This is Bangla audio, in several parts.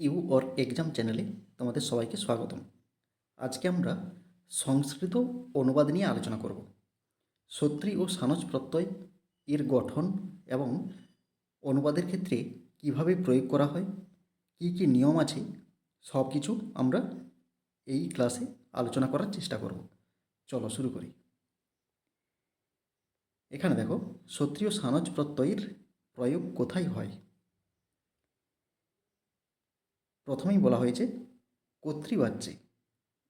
ইউ অর এক্সাম চ্যানেলে তোমাদের সবাইকে স্বাগতম। আজকে আমরা সংস্কৃত অনুবাদ নিয়ে আলোচনা করব। সত্রী ও সানজ প্রত্যয় এর গঠন এবং অনুবাদের ক্ষেত্রে কীভাবে প্রয়োগ করা হয়, কী কী নিয়ম আছে সব কিছু আমরা এই ক্লাসে আলোচনা করার চেষ্টা করব। চলো শুরু করি। এখানে দেখো সত্রী ও সানজ প্রত্যয়ের প্রয়োগ কোথায় হয়? প্রথমেই বলা হয়েছে, কর্তৃবাচ্যে।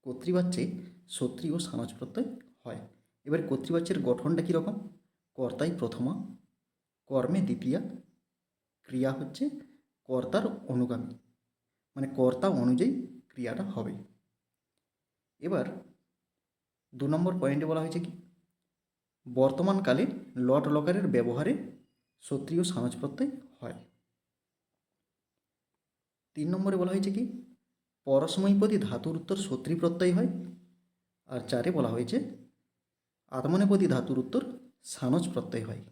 কর্তৃবাচ্যে সত্রী ও সানজ প্রত্যয় হয়। এবার কর্তৃবাচ্যের গঠনটা কীরকম কর্তাই প্রথমা, কর্মে দ্বিতীয়া, ক্রিয়া হচ্ছে কর্তার অনুগামী। মানে কর্তা অনুযায়ী ক্রিয়াটা হবে। এবার দু নম্বর পয়েন্টে বলা হয়েছে কি? বর্তমানকালে লট লকারের ব্যবহারে সত্রী ও সানজ প্রত্যয় হয়। তিন নম্বরে বলা হয়েছে কি? পরসময়পদী ধাতুর উত্তর সত্রী প্রত্যয় হয়। আর চারে বলা হয়েছে আত্মনেপদী ধাতুর উত্তর সানজ প্রত্যয় হয়।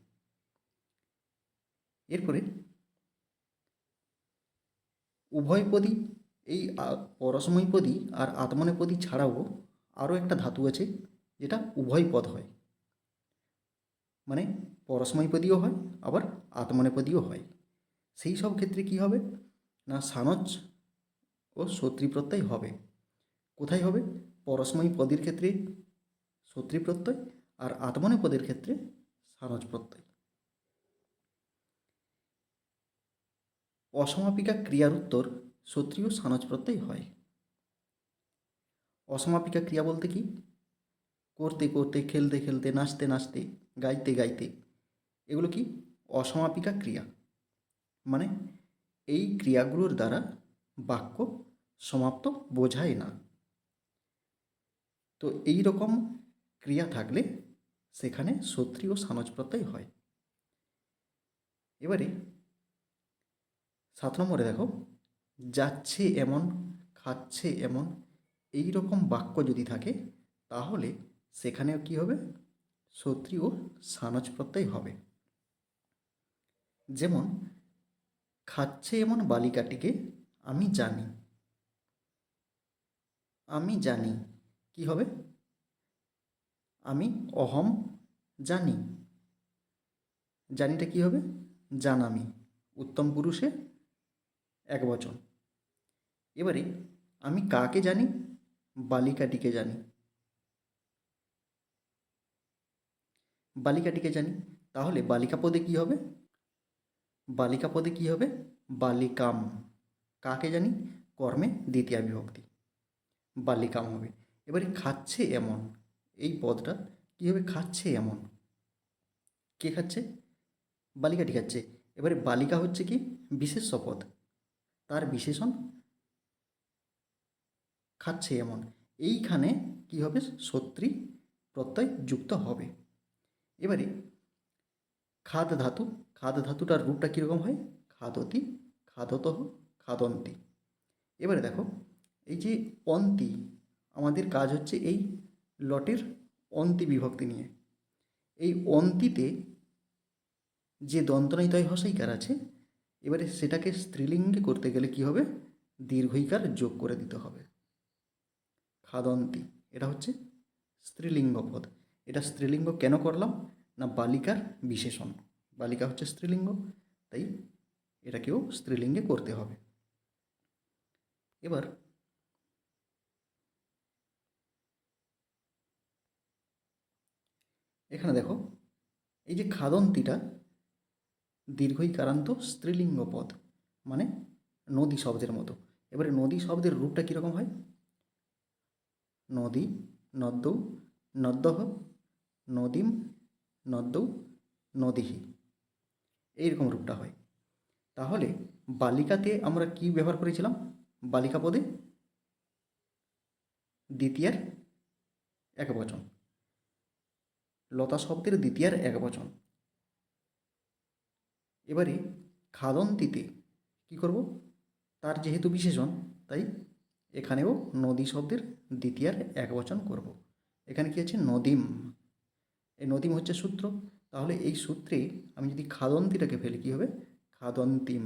এরপরে উভয়পদী, এই পরসময়পদী আর আত্মনেপদী ছাড়াও আরও একটা ধাতু আছে, যেটা উভয় পদ হয়। মানে পরসময়পদীও হয়, আবার আত্মনেপদীও হয়। সেই সব ক্ষেত্রে কী হবে? না সানজ ও সত্রী প্রত্যয় হবে? কোথায় হবে? পরস্ময়ী পদের ক্ষেত্রে সত্রী প্রত্যয় আর আত্মনে পদের ক্ষেত্রে সানজ প্রত্যয়। অসমাপিকা ক্রিয়ার উত্তর সত্রী ও সানজ প্রত্যয় হয়। অসমাপিকা ক্রিয়া বলতে কি? করতে করতে, খেলতে খেলতে, নাচতে নাচতে, গাইতে গাইতে। এগুলো কি? অসমাপিকা ক্রিয়া। মানে এই ক্রিয়াগুলোর দ্বারা বাক্য সমাপ্ত বোঝায় না। তো এই রকম ক্রিয়া থাকলে সেখানে সত্রী ও সানজ প্রত্যয় হয়। এবারে সাত নম্বরে দেখো, যাচ্ছে এমন, খাচ্ছে এমন এই রকম বাক্য যদি থাকে, তাহলে সেখানেও কি হবে? সত্রী ও সানজ প্রত্যয় হবে। যেমন খাচ্ছে এমন বালিকাটিকে আমি জানি। আমি জানি। কি হবে? আমি অহম জানি। জানিটা কি হবে? জানামি। উত্তম পুরুষে এক বচন। এবারে আমি কাকে জানি? বালিকাটিকে জানি। বালিকাটিকে জানি। তাহলে বালিকা পদে কি হবে? বালিকা পদে কী হবে? বালিকাম। কাকে জানি? কর্মে দ্বিতীয় বিভক্তি বালিকাম হবে। এবারে খাচ্ছে এমন। এই পদটা কী হবে? খাচ্ছে এমন। কে খাচ্ছে? বালিকাটি খাচ্ছে। এবারে বালিকা হচ্ছে কি? বিশেষ পদ। তার বিশেষণ খাচ্ছে এমন। এইখানে কি হবে? সত্রী প্রত্যয় যুক্ত হবে। এবারে খাদ ধাতু খাদ ধাতুটার রূপটা কীরকম হয়? খাদতি খাদত খাদন্তি। এবারে দেখো, এই যে অন্তি, আমাদের কাজ হচ্ছে এই লটের অন্তি বিভক্তি নিয়ে। এই অন্তিতে যে দন্তনিতয় হসাইকার আছে, এবারে সেটাকে স্ত্রীলিঙ্গে করতে গেলে কি হবে? দীর্ঘইকার যোগ করে দিতে হবে। খাদন্তি, এটা হচ্ছে স্ত্রীলিঙ্গ পদ এটা স্ত্রীলিঙ্গ কেন করলাম? না, বালিকার বিশেষণ। বালিকা হচ্ছে স্ত্রীলিঙ্গ, তাই এটাকেও স্ত্রীলিঙ্গে করতে হবে। এবার এখানে দেখো, এই যে খাদন্তিটা দীর্ঘই কারান্ত স্ত্রীলিঙ্গ পদ মানে নদী শব্দের মতো। এবারে নদী শব্দের রূপটা কীরকম হয়? নদী, নদ্যৌ, নদ্যহ, নদীম নদ্যৌ নদীহি। এইরকম রূপটা হয়। তাহলে বালিকাতে আমরা কি ব্যবহার করেছিলাম? বালিকা পদে দ্বিতীয়ার এক বচন লতা শব্দের দ্বিতীয়ার এক বচন এবারে খাদন্তিতে কি করব? তার যেহেতু বিশেষণ, তাই এখানেও নদী শব্দের দ্বিতীয়ার এক বচন করব। এখানে কি আছে? নদীম। এই নদীম হচ্ছে সূত্র। তাহলে এই সূত্রে আমি যদি খাদন্তিটাকে ফেলি, কী হবে? খাদন্তিম।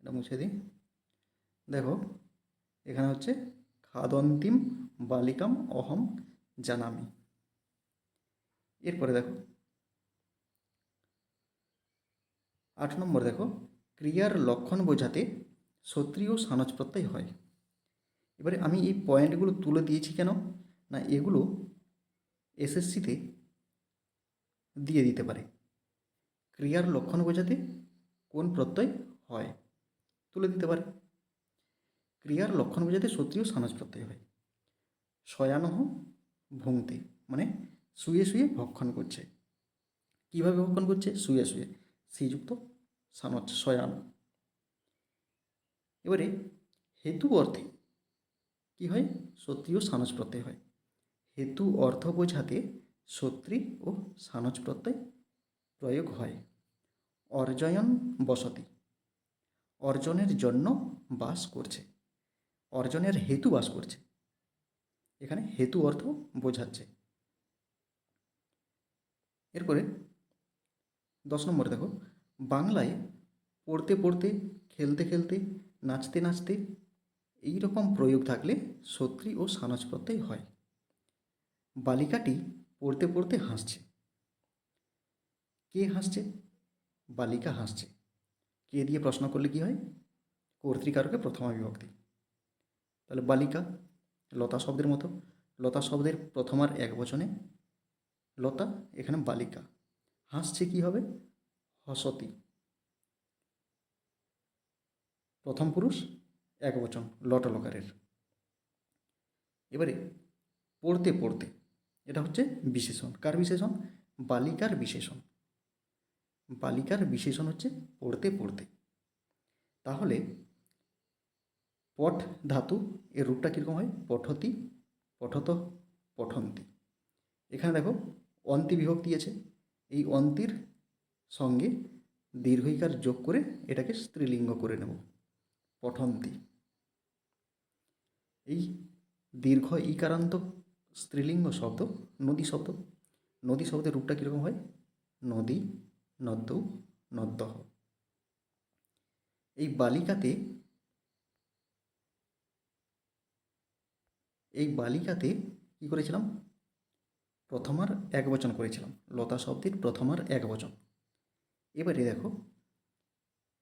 এটা মুছে দিই। দেখো, এখানে হচ্ছে খাদন্তিম বালিকাম অহম জানামি। এরপরে দেখো, আট নম্বর দেখো, ক্রিয়ার লক্ষণ বোঝাতে সত্রীয় সানজ প্রত্যয় হয়। এবারে আমি এই পয়েন্টগুলো তুলে দিয়েছি কেন? না, এগুলো এসএসসিতে দিয়ে দিতে পারে। ক্রিয়ার লক্ষণ বোঝাতে কোন প্রত্যয় হয়? তুলে দিতে পারে। ক্রিয়ার লক্ষণ বোঝাতে সত্যিও সানজ প্রত্যয় হয়। শয়ানহ ভুংতে মানে শুয়ে শুয়ে ভক্ষণ করছে। কীভাবে ভক্ষণ করছে? শুয়ে শুয়ে। শ্রীযুক্ত সানজ শয়ান এবারে হেতু অর্থে কি হয়? সত্রীয় সানজ প্রত্যয় হয়। হেতু অর্থ বোঝাতে সত্রী ও সানজ প্রত্যয় প্রয়োগ হয়। অর্জয়ন বসতি। অর্জনের জন্য বাস করছে। অর্জনের হেতু বাস করছে। এখানে হেতু অর্থ বোঝাচ্ছে। এরপরে দশ নম্বর দেখো। বাংলায় পড়তে পড়তে, খেলতে খেলতে, নাচতে নাচতে এই রকম প্রয়োগ থাকলে সত্রী ও সানজ প্রত্যয় হয়। বালিকাটি পড়তে পড়তে হাসছে। কে হাসছে? বালিকা হাসছে। কে দিয়ে প্রশ্ন করলে কি হয়? কর্তৃকারকে প্রথমা বিভক্তি। তাহলে বালিকা, লতা শব্দের মতো। লতা শব্দের প্রথমার এক বচনে, লতা, এখানে বালিকা। হাসছে কি হবে? হসতি। প্রথম পুরুষ এক বচন লটলকারের। এবারে পড়তে পড়তে এটা হচ্ছে বিশেষণ। কার বিশেষণ? বালিকার বিশেষণ। বালিকার বিশেষণ হচ্ছে পড়তে পড়তে। তাহলে পট ধাতু এর রূপটা কীরকম হয়? পঠতি, পঠত, পঠন্তি। এখানে দেখো অন্তি বিভক্তি আছে। এই অন্তির সঙ্গে দীর্ঘিকার যোগ করে এটাকে স্ত্রীলিঙ্গ করে নেব। পঠন্তি। এই দীর্ঘ ইকারান্ত স্ত্রীলিঙ্গ শব্দ, নদী শব্দ। নদী শব্দের রূপটা কীরকম হয়? নদী, নদ্য নদ্যহ এই বালিকাতে এই বালিকাতে কি করেছিলাম? প্রথমার এক বচন করেছিলাম। লতা শব্দের প্রথমার এক বচন। এবারে দেখো,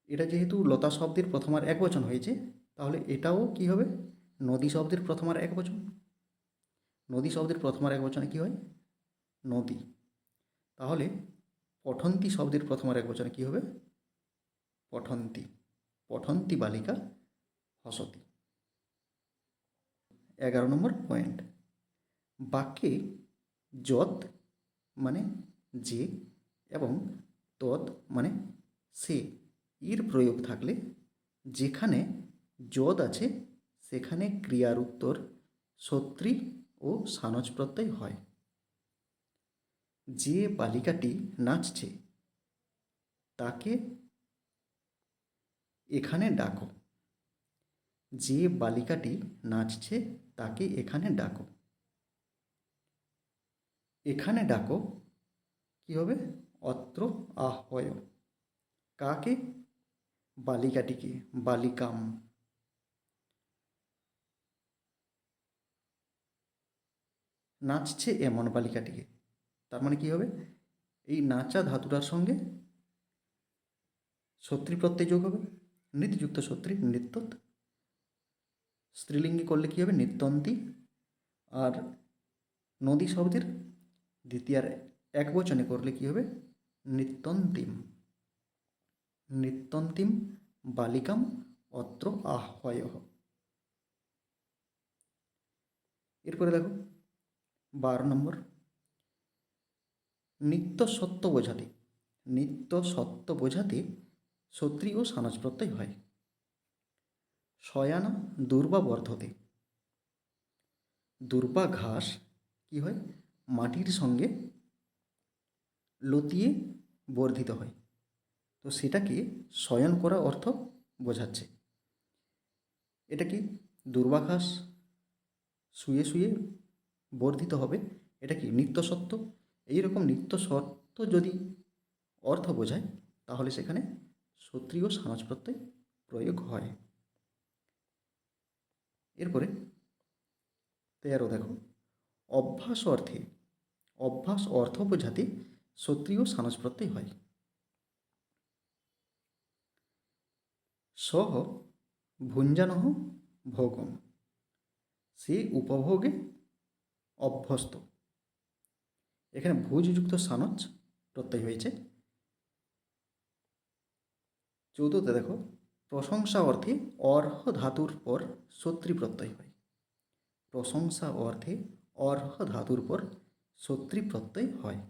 এটা যেহেতু লতা শব্দের প্রথমার এক বচন হয়েছে, তাহলে এটাও কি হবে? নদী শব্দের প্রথম আর এক বচন। নদী শব্দের প্রথম আর এক বচনে কী হয়? নদী। তাহলে পঠন্তি শব্দের প্রথম আর এক বচনে কী হবে? পঠন্তি। পঠন্তি বালিকা হসতি। এগারো নম্বর পয়েন্ট বাক্যে যত মানে যে এবং তৎ মানে সে এর প্রয়োগ থাকলে যেখানে যদ আছে সেখানে ক্রিয়ার উত্তর সত্রী ও সানজ প্রত্যয় হয়। যে বালিকাটি নাচছে, তাকে এখানে ডাকো। যে বালিকাটি নাচছে, তাকে এখানে ডাকো। এখানে ডাকো, কি হবে? অত্র আহ্বয়। কাকে? বালিকাটিকে, বালিকাম। নাচছে এমন বালিকাটিকে তার মানে কী হবে? এই নাচা ধাতুটার সঙ্গে সত্রী প্রত্যয় যোগ হবে। নৃত্যযুক্ত সত্রী নৃত্য স্ত্রীলিঙ্গি করলে কী হবে? নৃত্যন্তী। আর নদী শব্দের দ্বিতীয়ার এক বচনে করলে কী হবে? নৃত্যন্তিম। নৃত্যন্তিম বালিকাম অত্র আহ্বয়। এরপরে দেখো বারো নম্বর। নিত্য সত্য বোঝাতে, নিত্য সত্য বোঝাতে সত্রী ও সানজ প্রত্যয় হয়। শয়ানা দুর্বা বর্ধতে। দুর্বা ঘাস কি হয়? মাটির সঙ্গে লতিয়ে বর্ধিত হয়। তো সেটাকে শয়ন করা অর্থ বোঝাচ্ছে। এটা কি? দুর্বাঘাস শুয়ে শুয়ে বর্ধিত হবে। এটা কি নিত্য সত্য? এইরকম নিত্য সত্য যদি অর্থ বোঝায়, তাহলে সেখানে সত্রীয় সমাজ প্রত্যয় প্রয়োগ হয়। এরপরে তেরো দেখো। অভ্যাস অর্থে, অভ্যাস অর্থ বোঝাতে সত্রিয় সানস প্রত্যয় হয়। সহ ভুঞ্জানহ ভোগম। সে উপভোগে অভ্যস্ত। এখানে ভুজযুক্ত সানচ প্রত্যয় হয়েছে। চৌদ্দতে দেখো প্রশংসা অর্থে অর্হ ধাতুর পর সত্রী প্রত্যয় হয়। প্রশংসা অর্থে অর্হ ধাতুর পর সত্রী প্রত্যয় হয়।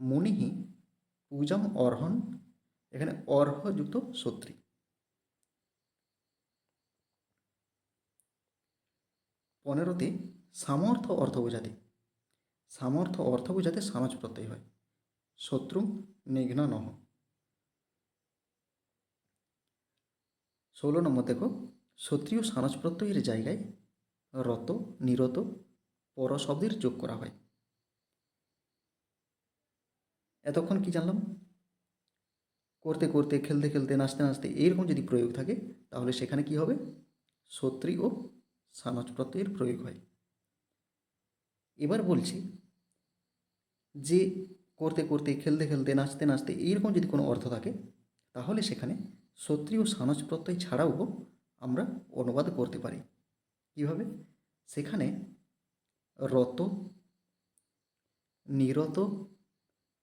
মুনিহি পূজম অর্হন, এখানে অর্হযুক্ত সত্রী পনেরোতে সামর্থ্য অর্থ বোঝাতে। সামর্থ্য অর্থ বোঝাতে সানজ প্রত্যয় হয়। শত্রু নিঘ্ন নহ। ষোলো নম্বর দেখো সত্রিয় সানজ প্রত্যয়ের জায়গায় রত, নিরত, পর শব্দের যোগ করা হয়। এতক্ষণ কি জানলাম? করতে করতে, খেলতে খেলতে, নাচতে নাচতে এইরকম যদি প্রয়োগ থাকে, তাহলে সেখানে কি হবে? সত্রী ও সানজ প্রত্যয়ের প্রয়োগ হয়। এবার বলছি যে করতে করতে, খেলতে খেলতে, নাচতে নাচতে এইরকম যদি কোনো অর্থ থাকে, তাহলে সেখানে সত্রী ও সানজ প্রত্যয় ছাড়াও আমরা অনুবাদ করতে পারি। কীভাবে? সেখানে রত, নিরত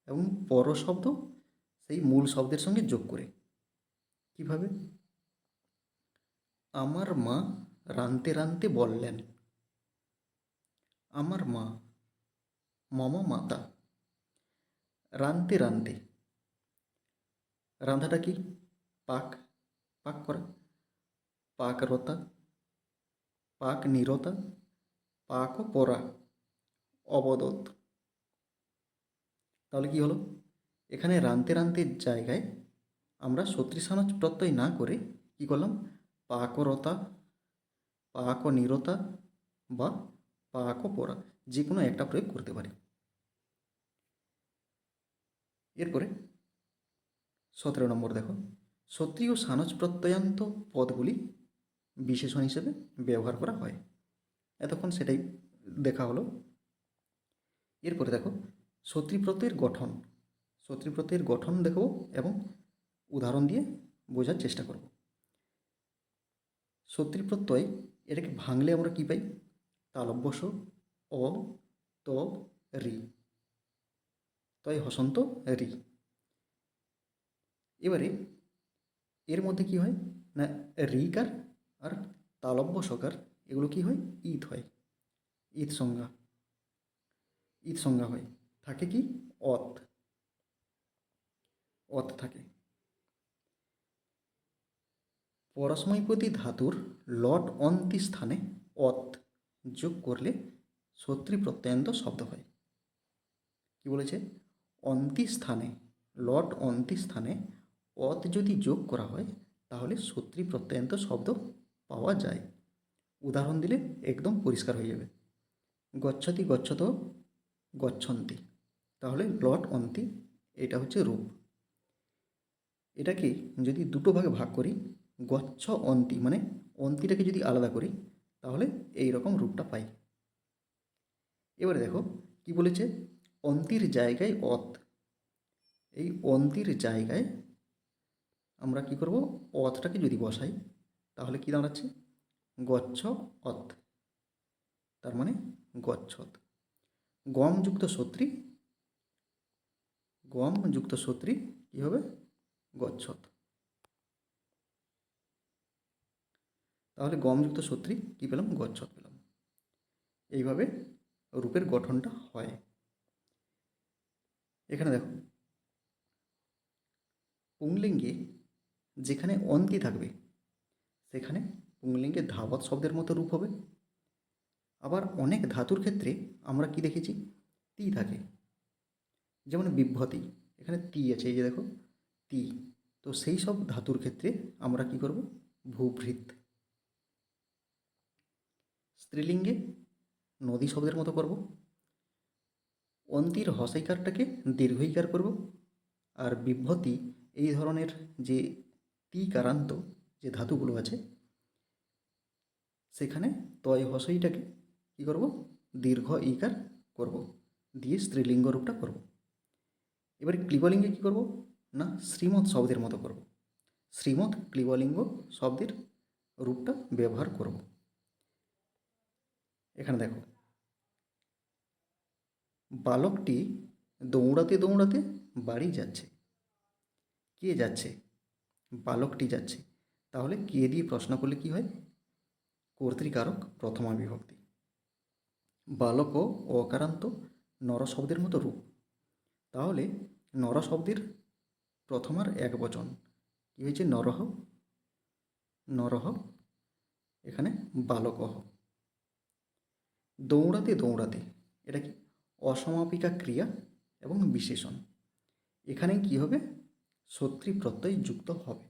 এবং পর শব্দ সেই মূল শব্দের সঙ্গে যোগ করে। কীভাবে? আমার মা রানতে রানতে বললেন আমার মা, মম মাতা। রানতে রানতে। রান্ধাটা কি? পাক পাক করা। পাকরতা পাক নিরতা, পাক পরা অবদত। তাহলে কি হলো? এখানে রানতে রানতে জায়গায় আমরা সত্রিসানজ প্রত্যয় না করে কি করলাম? পাকরতা পাক নিরতা বা পাক পরা যে কোনো একটা প্রয়োগ করতে পারি। এরপরে সতেরো নম্বর দেখো। সত্রী ও সানজ প্রত্যয়ান্ত পদগুলি বিশেষণ হিসেবে ব্যবহার করা হয়। এতক্ষণ সেটাই দেখা হলো। এরপরে দেখো সত্রী প্রত্যয়ের গঠন। সত্রী প্রত্যয়ের গঠন দেখব এবং উদাহরণ দিয়ে বোঝার চেষ্টা করব সত্রী প্রত্যয় এটাকে ভাঙলে আমরা কী পাই? তালব্যস অ ত রি। তয় হসন্ত রি। এবারে এর মধ্যে কি হয়? না, রিকার আর তালব্য সকার এগুলো কি হয়? ঈদ হয়। ঈদ সংজ্ঞা। ঈদ সংজ্ঞা হয়। থাকে কি? অত। অত থাকে। পরস্মৈপতি ধাতুর লট অন্তি স্থানে অত। যোগ করলে সত্রী প্রত্যয়ন্ত শব্দ হয়। কি বলেছে? অন্তি স্থানে লট অন্তি স্থানে অত যদি যোগ করা হয়, তাহলে সত্রী প্রত্যয়ন্ত শব্দ পাওয়া যায়। উদাহরণ দিলে একদম পরিষ্কার হয়ে যাবে। গচ্ছতি গচ্ছত গচ্ছন্তি, তাহলে লট অন্তি, এটা হচ্ছে রূপ। এটাকে যদি দুটো ভাগে ভাগ করি, গচ্ছ অন্তি মানে অন্তিটাকে যদি আলাদা করি তাহলে এই রকম রূপটা পাই। এবারে দেখো, কি বলেছে? অন্তির জায়গায় অত। এই অন্তির জায়গায় আমরা কি করব? অতটাকে যদি বসাই, তাহলে কি দাঁড়াচ্ছে? গচ্ছ অত। তার মানে গচ্ছত গমযুক্ত সত্রী গমযুক্ত সত্রী কী হবে? গচ্ছত তাহলে গমযুক্ত সত্রী কী পেলাম? গচ্ছত পেলাম। এইভাবে রূপের গঠনটা হয়। এখানে দেখো। পুংলিঙ্গে যেখানে অন্তি থাকবে, সেখানে পুংলিঙ্গে ধাবত শব্দের মতো রূপ হবে। আবার অনেক ধাতুর ক্ষেত্রে আমরা কি দেখেছি? তি থাকে। যেমন বিভ্রতি এখানে তি আছে, এই যে দেখো, তি। তো সেই সব ধাতুর ক্ষেত্রে আমরা কি করব? ভূভৃত। স্ত্রীলিঙ্গে নদী শব্দের মতো করব। অন্তির হসাইকারটাকে দীর্ঘইকার করব। আর বিভ্রতি এই ধরনের যে তি কারান্ত যে ধাতুগুলো আছে, সেখানে তয় হসইটাকে কী করব? দীর্ঘ ইকার করব। দিয়ে স্ত্রীলিঙ্গ রূপটা করব। এবারে ক্লিবলিঙ্গে কী করব? না, শ্রীমৎ শব্দের মতো করব। শ্রীমৎ ক্লিবলিঙ্গ শব্দের রূপটা ব্যবহার করব। এখানে দেখো। বালকটি দৌড়াতে দৌড়াতে বাড়ি যাচ্ছে। কে যাচ্ছে? বালকটি যাচ্ছে। তাহলে কে দিয়ে প্রশ্ন করলে কি হয়? কর্তৃকারক প্রথমা বিভক্তি। বালক ও অকারান্ত নর শব্দের মতো রূপ। তাহলে নর শব্দের প্রথমার এক বচন কী হয়েছে? নরহ। নরহ। এখানে বালকহ। দৌড়াতে দৌড়াতে এটা কি অসমাপিকা ক্রিয়া এবং বিশেষণ। এখানে কি হবে? সত্রী প্রত্যয় যুক্ত হবে।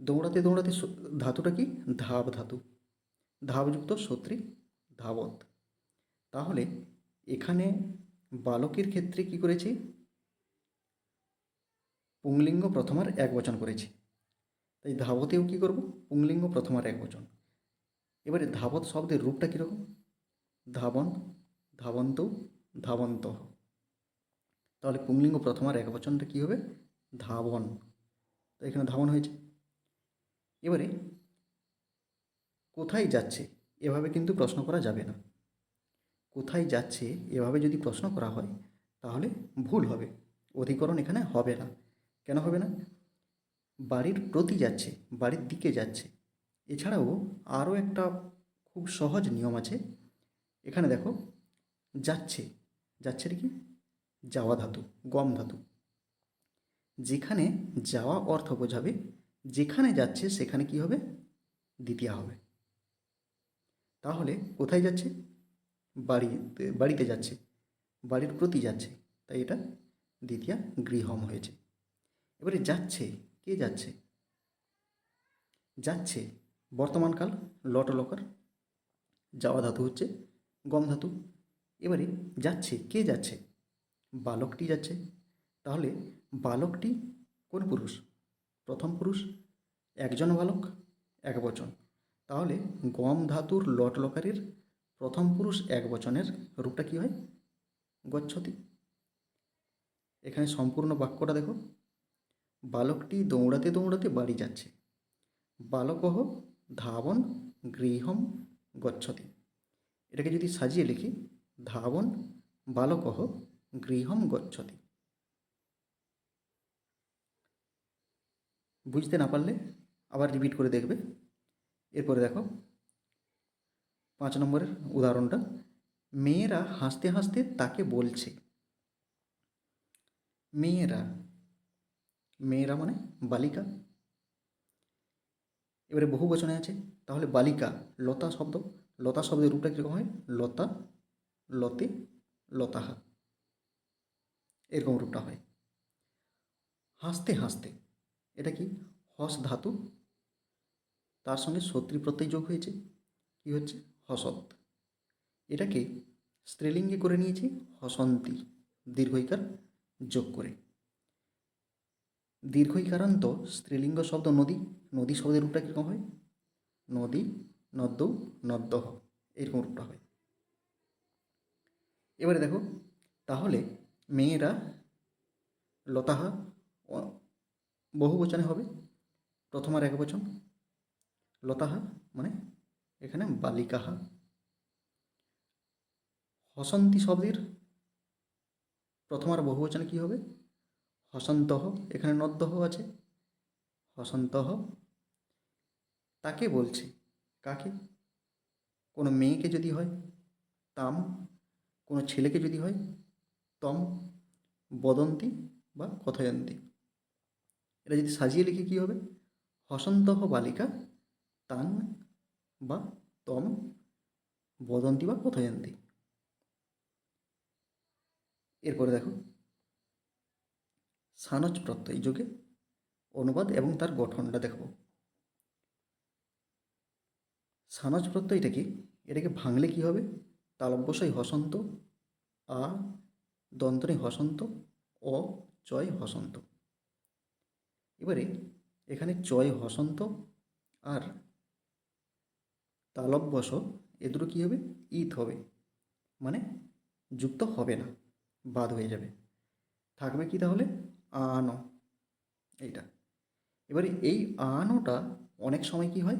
দৌড়াতে দৌড়াতে ধাতুটা কি? ধাব ধাতু। ধাবযুক্ত সত্রী ধাবত। তাহলে এখানে বালকের ক্ষেত্রে কি করেছি? পুংলিঙ্গ প্রথমার এক বচন করেছি। তাই ধাবতেও কি করব? পুংলিঙ্গ প্রথমার এক বচন। এবারে ধাবত শব্দের রূপটা কীরকম? ধাবন, ধাবন্ত ধাবন্ত। তাহলে পুংলিঙ্গ প্রথমার এক বচনটা কী হবে? ধাবন। তো এখানে ধাবন হয়েছে। এবারে কোথায় যাচ্ছে? এভাবে কিন্তু প্রশ্ন করা যাবে না। কোথায় যাচ্ছে? এভাবে যদি প্রশ্ন করা হয়, তাহলে ভুল হবে। অধিকরণ এখানে হবে না। কেন হবে না? বাড়ির প্রতি যাচ্ছে, বাড়ির দিকে যাচ্ছে। এছাড়াও আরও একটা খুব সহজ নিয়ম আছে। এখানে দেখো, যাচ্ছে। যাচ্ছে কি? যাওয়া ধাতু, গম ধাতু। যেখানে যাওয়া অর্থ বোঝাবে, যেখানে যাচ্ছে সেখানে কি হবে? দ্বিতীয় হবে। তাহলে কোথায় যাচ্ছে? বাড়িতে বাড়িতে যাচ্ছে। বাড়ির প্রতি যাচ্ছে। তাই এটা দ্বিতীয়া গৃহম হয়েছে। এবারে যাচ্ছে, কে যাচ্ছে? যাচ্ছে বর্তমানকাল লট লকার, যাওয়া ধাতু হচ্ছে গম ধাতু। এবারে যাচ্ছে, কে যাচ্ছে? বালকটি যাচ্ছে। তাহলে বালকটি কোন পুরুষ? প্রথম পুরুষ, একজন বালক, এক বচন। তাহলে গম ধাতুর লট লকারের প্রথম পুরুষ এক বচনের রূপটা কী হয়? গচ্ছতি। এখানে সম্পূর্ণ বাক্যটা দেখো। বালকটি দৌড়াতে দৌড়াতে বাড়ি যাচ্ছে। বালকহ ধাবন গৃহম গচ্ছতি। এটাকে যদি সাজিয়ে লিখি, ধাবন বালকহ গৃহম গচ্ছতি। বুঝতে না পারলে আবার রিপিট করে দেখবে। এরপরে দেখো, পাঁচ নম্বরের উদাহরণটা, মেয়েরা হাসতে হাসতে তাকে বলছে। মেয়েরা মেয়েরা মানে বালিকা। এবারে বহু বচনে আছে, তাহলে বালিকা, লতা শব্দ। লতা শব্দের রূপটা কীরকম হয়? লতা, লতে, লতাহা। এরকম রূপটা হয়। হাসতে হাসতে, এটা কি? হস ধাতু। তার সঙ্গে সত্রী প্রত্যয় যোগ হয়েছে। কি হচ্ছে? হসত এটাকে স্ত্রীলিঙ্গে করে নিয়েছি, হসন্তি, দীর্ঘইকার যোগ করে। দীর্ঘইকারান্ত স্ত্রীলিঙ্গ শব্দ নদী নদী শব্দের রূপটা কীরকম হয়? নদী, নদ্য নদ্যহ এরকম রূপটা হয়। এবারে দেখো, তাহলে মেয়েরা লতাহা বহু বচনে হবে। প্রথম আর এক বচন। লতাহা মানে এখানে বালিকাহা। হসন্তি শব্দের প্রথম আর বহু বচনে কী হবে? হসন্তহ, এখানে নদ্যহ আছে। হসন্তহ, তাকে বলছে, কাকে? কোনো মেয়েকে যদি হয়, তাম। কোনো ছেলেকে যদি হয়, তম, বদন্তি বা কথয়ন্তী। এটা যদি সাজিয়ে লিখে কী হবে? হসন্তহ বালিকা, তান বা তম, বদন্তি বা কথয়ন্তী। এরপরে দেখো সানজ প্রত্যয় যোগে অনুবাদ এবং তার গঠনটা দেখব। সানজ প্রত্যয়টা কি? এটাকে ভাঙলে কি হবে? তালব্যসই হসন্ত, আ, দন্তনী হসন্ত, অ, চয় হসন্ত। এবারে এখানে চয় হসন্ত আর তালব বস এ দুটো কী হবে? ঈদ হবে। মানে যুক্ত হবে না, বাদ হয়ে যাবে। থাকবে কি তাহলে? আন। এইটা। এবারে এই আনটা অনেক সময় কি হয়?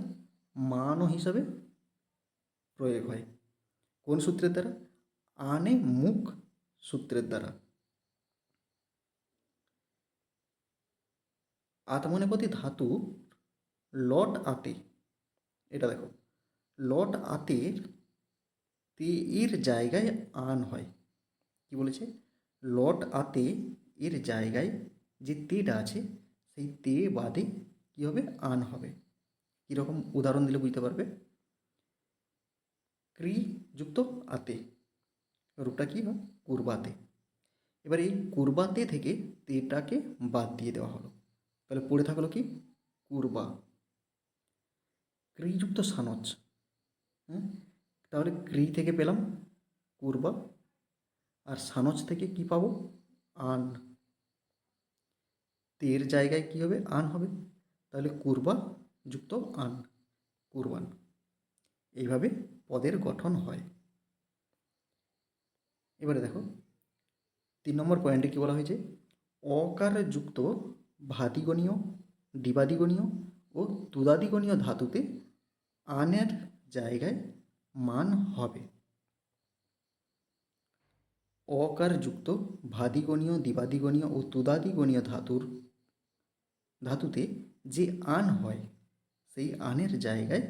মানও হিসাবে প্রয়োগ হয়। কোন সূত্রের দ্বারা? আনে মুখ সূত্রের দ্বারা। আত্মনেপতি ধাতু লট আতে। এটা দেখো। লট আতের তে এর জায়গায় আন হয়। কি বলেছে? লট আতে এর জায়গায় যে তেটা আছে, সেই তে বাদে কী হবে আন হবে? কীরকম উদাহরণ দিলে বুঝতে পারবে? ক্রি যুক্ত আতে। রূপটা কী হয় কুরবাতে। এবার এই কুরবাতে থেকে তেটাকে বাদ দিয়ে দেওয়া হলো। তাহলে পড়ে থাকল কি? কুরবা। ক্রিযুক্ত সানচ হ্যাঁ তাহলে ক্রি থেকে পেলাম কুরবা। আর সানচ থেকে কি পাবো? আন। তের জায়গায় কি হবে? আন হবে। তাহলে কুরবা যুক্ত আন, কুরবান। এইভাবে পদের গঠন হয়। এবারে দেখো, তিন নম্বর পয়েন্টে কী বলা হয়েছে? অকার যুক্ত ভাদিগণীয়, ডিবাদিগণীয় ও তুদাদিগণীয় ধাতুতে আনের জায়গায় মান হবে। অকার যুক্ত ভাদিগণীয়, দিবাদিগণীয় ও তুদাদিগণীয় ধাতুর ধাতুতে যে আন হয়, সেই আনের জায়গায়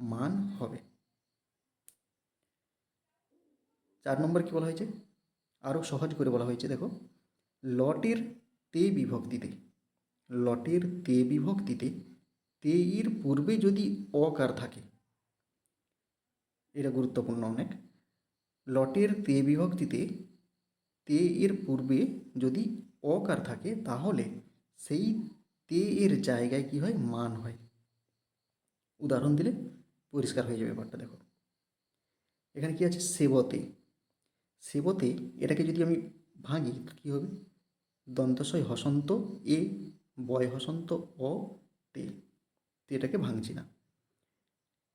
মান হবে। চার নম্বর কি বলা হয়েছে? আরও সহজ করে বলা হয়েছে, দেখো। লটের তে বিভক্তিতে, লটের তে বিভক্তিতে তে এর পূর্বে যদি অকার থাকে, এটা গুরুত্বপূর্ণ অনেক, লটের তে বিভক্তিতে তে এর পূর্বে যদি অকার থাকে, তাহলে সেই তে এর জায়গায় কি হয়? মান হয়। উদাহরণ দিলে পরিষ্কার হয়ে যাবে ব্যাপারটা, দেখো। এখানে কি আছে? সেবতে। সেবতে এটাকে যদি আমি ভাঙি কী হবে? দন্তশয় হসন্ত এ, বয় হসন্ত অ, তে। তে এটাকে ভাঙছি না।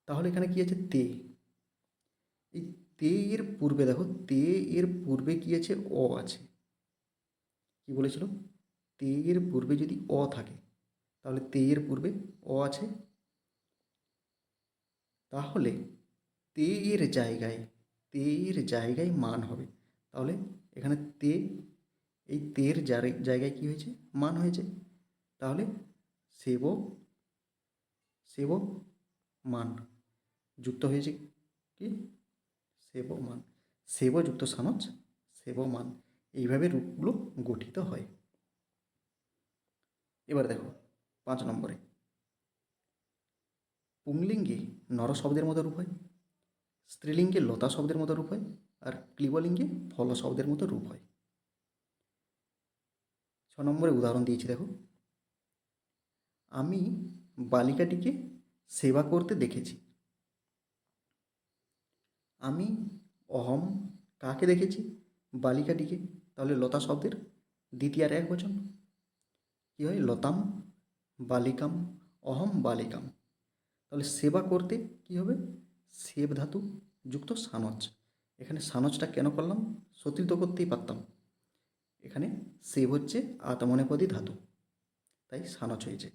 তাহলে এখানে কি আছে? তে। এই তে এর পূর্বে দেখো, তে এর পূর্বে কি আছে? অ আছে। কি বলেছিল? তে এর পূর্বে যদি অ থাকে, তাহলে তে এর পূর্বে অ আছে। তাহলে তে এর জায়গায়, তে এর জায়গায় মান হবে। তাহলে এখানে তে, এই তের জায়গায় কি হয়েছে? মান হয়েছে। তাহলে সেব সেব মান যুক্ত হয়েছে কি? সেব মান সেব যুক্ত সানচ সেব মান এইভাবে রূপগুলো গঠিত হয়। এবার দেখো, পাঁচ নম্বরে। পুংলিঙ্গে নর শব্দের মতো রূপ হয়, স্ত্রীলিঙ্গে লতা শব্দের মতো রূপ হয়, আর ক্লিবলিঙ্গে ফল শব্দের মতো রূপ হয়। ছ নম্বরে উদাহরণ দিয়েছি, দেখো। আমি বালিকাটিকে সেবা করতে দেখেছি আমি অহম কাকে দেখেছি? বালিকাটিকে। তাহলে লতা শব্দের দ্বিতীয়ার এক বচন। কী হয়? লতাম, বালিকাম, অহম, বালিকাম। তাহলে সেবা করতে কি হবে? সেব ধাতু যুক্ত সানচ এখানে সানচটা কেন করলাম? সত্যি তো করতেই পারতাম। এখানে সেব হচ্ছে আতমনেপদী ধাতু। তাই সানচ হয়েছে।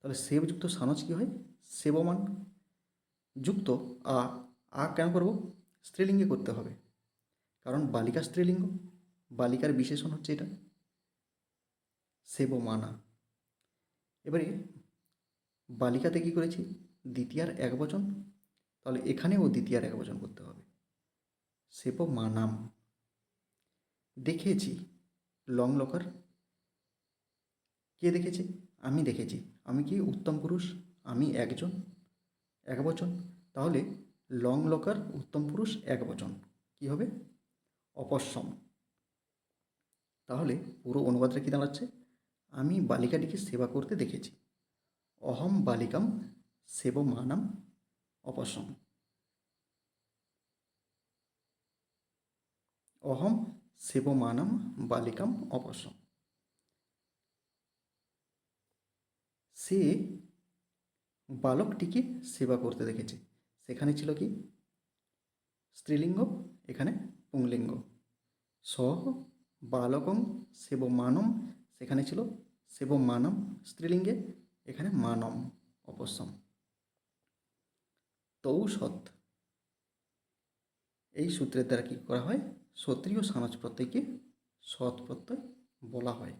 তাহলে সেবযুক্ত সানচ কী হয়? সেবমান। যুক্ত আ আ কেন করব? স্ত্রীলিঙ্গে করতে হবে। কারণ বালিকা স্ত্রীলিঙ্গ, বালিকার বিশেষণ হচ্ছে এটা। সেবমানা এবারে বালিকাতে কী করেছি? দ্বিতীয়ার এক বচন। তাহলে এখানেও দ্বিতীয়ার এক বচন করতে হবে। সেব মানাম। দেখেছি লং লকার কে দেখেছে? আমি দেখেছি। আমি কি উত্তম পুরুষ? আমি একজন। এক বচন। তাহলে লং লকার, উত্তম পুরুষ, এক বচন। কী হবে? অপশ্যম তাহলে পুরো অনুবাদটা কী দাঁড়াচ্ছে? আমি বালিকাটিকে সেবা করতে দেখেছি। অহম বালিকাম সেবমানাম অপশম অহম সেবমানাম বালিকাম অপশম সে বালকটিকে সেবা করতে দেখেছে। সেখানে ছিল কি? স্ত্রীলিঙ্গ, এখানে পুংলিঙ্গ। সহ বালকং সেবমানম, সেখানে ছিল সেব মানম স্ত্রীলিঙ্গে, এখানে মানম অপসম। তৌ সৎ এই সূত্রের দ্বারা কী করা হয়? সত্রীয় সানজ প্রত্যয়কে সৎ প্রত্যয় বলা হয়।